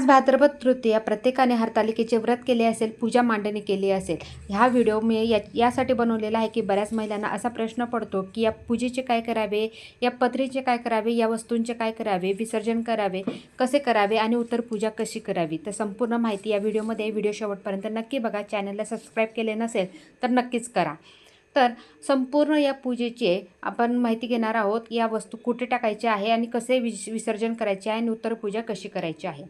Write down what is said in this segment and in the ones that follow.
आज भाद्रपद तृतीया प्रत्येकाने हरतालिकेचे व्रत केले असेल पूजा मांडणी केली असेल. ह्या व्हिडिओ मी या यासाठी बनवलेला आहे की बऱ्याच महिलांना असा प्रश्न पडतो की या पूजेचे काय करावे या पत्रीचे काय करावे या वस्तूंचे काय करावे विसर्जन करावे कसे करावे आणि उत्तर पूजा कशी करावी? तर संपूर्ण माहिती या व्हिडिओमध्ये व्हिडिओ शेवटपर्यंत नक्की बघा. चॅनलला सबस्क्राईब केले नसेल तर नक्कीच करा. तर संपूर्ण या पूजेचे आपण माहिती घेणार आहोत या वस्तू कुठे टाकायच्या आहे आणि कसे विस विसर्जन करायचे आहे आणि उत्तर पूजा कशी करायची आहे.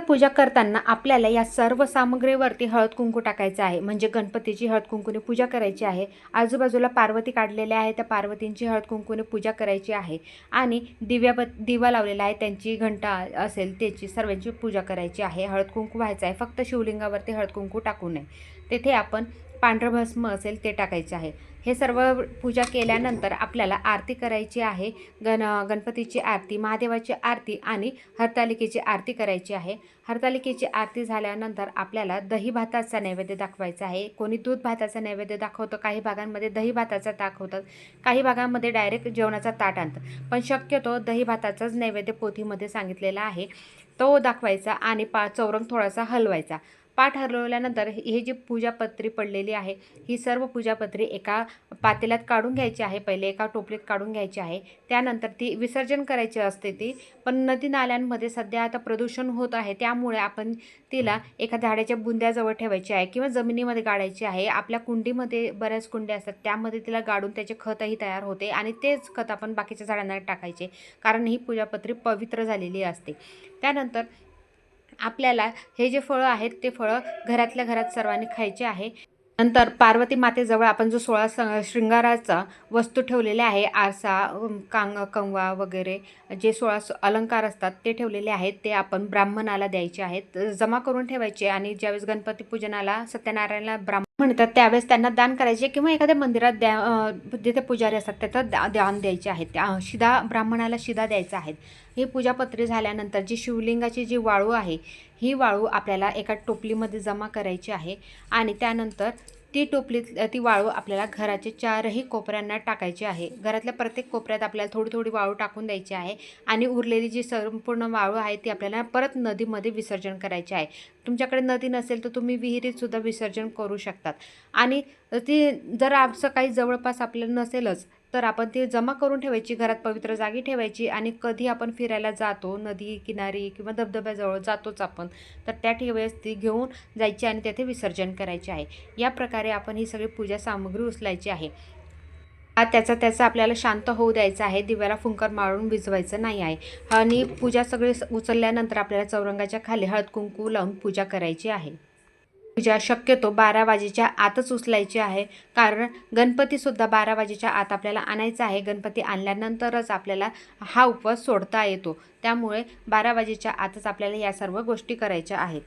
पूजा करताना आपल्याला या सर्व सामग्रीवरती हळद कुंकू टाकायचं आहे. म्हणजे गणपतीची हळद कुंकूने पूजा करायची आहे. आजूबाजूला पार्वती काढलेल्या आहे त्या पार्वतींची हळद कुंकूने पूजा करायची आहे. आणि दिव्या दिवा लावलेला आहे. त्यांची घंटा असेल त्याची सर्वांची पूजा करायची आहे. हळद कुंकू व्हायचं आहे. फक्त शिवलिंगावरती हळद कुंकू टाकू नये. तेथे आपण पांढरं भस्म असेल ते टाकायचे आहे. हे सर्व पूजा केल्यानंतर आपल्याला आरती करायची आहे. गण गणपतीची आरती महादेवाची आरती आणि हरतालिकेची आरती करायची आहे. हरतालिकेची आरती झाल्यानंतर आपल्याला दही भाताचा नैवेद्य दाखवायचा आहे. कोणी दूध भाताचा नैवेद्य दाखवतं काही भागांमध्ये दही भाताचा दाखवतात काही भागांमध्ये डायरेक्ट जेवणाचा ताट आणतात पण शक्यतो दही भाताचाच नैवेद्य पोथीमध्ये सांगितलेला आहे. तो दाखवायचा आणि पा चौरंग थोडासा हलवायचा. पाठ हरवल्यानंतर हे जी पूजापत्री पडलेली आहे ही सर्व पूजापत्री एका पातेल्यात काढून घ्यायची आहे. पहिले एका टोपलीत काढून घ्यायची आहे. त्यानंतर ती विसर्जन करायची असते ती. पण नदी नाल्यांमध्ये सध्या आता प्रदूषण होत आहे. त्यामुळे आपण तिला एका झाडाच्या बुंद्याजवळ ठेवायची आहे किंवा जमिनीमध्ये गाडायची आहे. आपल्या कुंडीमध्ये बऱ्याच कुंड्या असतात. त्यामध्ये तिला गाडून त्याचे खतही तयार होते आणि तेच खत आपण बाकीच्या झाडांना टाकायचे. कारण ही पूजापत्री पवित्र झालेली असते. त्यानंतर आपल्याला हे जे फळं आहेत ते फळं घरातल्या घरात सर्वांनी खायचे आहे. नंतर पार्वती मातेजवळ आपण जो सोळा स शृंगाराचा वस्तू ठेवलेले आहे आरसा कांग कंवा वगैरे जे सोळा अलंकार असतात ते ठेवलेले आहेत ते आपण ब्राह्मणाला द्यायचे आहेत. जमा करून ठेवायचे आणि ज्यावेळेस गणपती पूजनाला सत्यनारायणला ब्राह्मण म्हणतात त्यावेळेस त्यांना दान करायचे किंवा एखाद्या मंदिरात द्या जिथे पुजारी असतात त्याचं दा दान द्यायचे आहेत. त्या शिदा ब्राह्मणाला शिदा द्यायचा आहे. ही पूजापत्री झाल्यानंतर जी शिवलिंगाची जी वाळू आहे ही वाळू आपल्याला एका टोपलीमध्ये जमा करायची आहे आणि त्यानंतर ती टोपलीत ती वाळू आपल्याला घराचे चारही कोपऱ्यांना टाकायची आहे. घरातल्या प्रत्येक कोपऱ्यात आपल्याला थोडी थोडी वाळू टाकून द्यायची आहे आणि उरलेली जी संपूर्ण वाळू आहे ती आपल्याला परत नदीमध्ये विसर्जन करायची आहे. तुमच्याकडे नदी नसेल तर तुम्ही विहिरीतसुद्धा विसर्जन करू शकतात. आणि ती जर असं काही जवळपास आपल्याला नसेलच तर आपण ती जमा करून ठेवायची घरात पवित्र जागी ठेवायची आणि कधी आपण फिरायला जातो नदी किनारी किंवा धबधब्याजवळ जातोच आपण तर त्या ठेवेस ती घेऊन जायची आणि तेथे विसर्जन करायचे आहे. या प्रकारे आपण ही सगळी पूजा सामग्री उचलायची आहे. त्याचा त्याचा आपल्याला शांत होऊ द्यायचा आहे दिव्याला फुंकर मारून भिजवायचं नाही आहे. आणि पूजा सगळी उचलल्यानंतर आपल्याला चौरंगाच्या खाली हळद कुंकू लावून पूजा करायची आहे. पूजा शक्यतो बारा वाजेच्या आतच उचलायची आहे. कारण गणपतीसुद्धा बारा वाजेच्या आत आपल्याला आणायचा आहे. गणपती आणल्यानंतरच आपल्याला हा उपवास सोडता येतो. त्यामुळे बारा वाजेच्या आतच आपल्याला या सर्व गोष्टी करायच्या आहेत.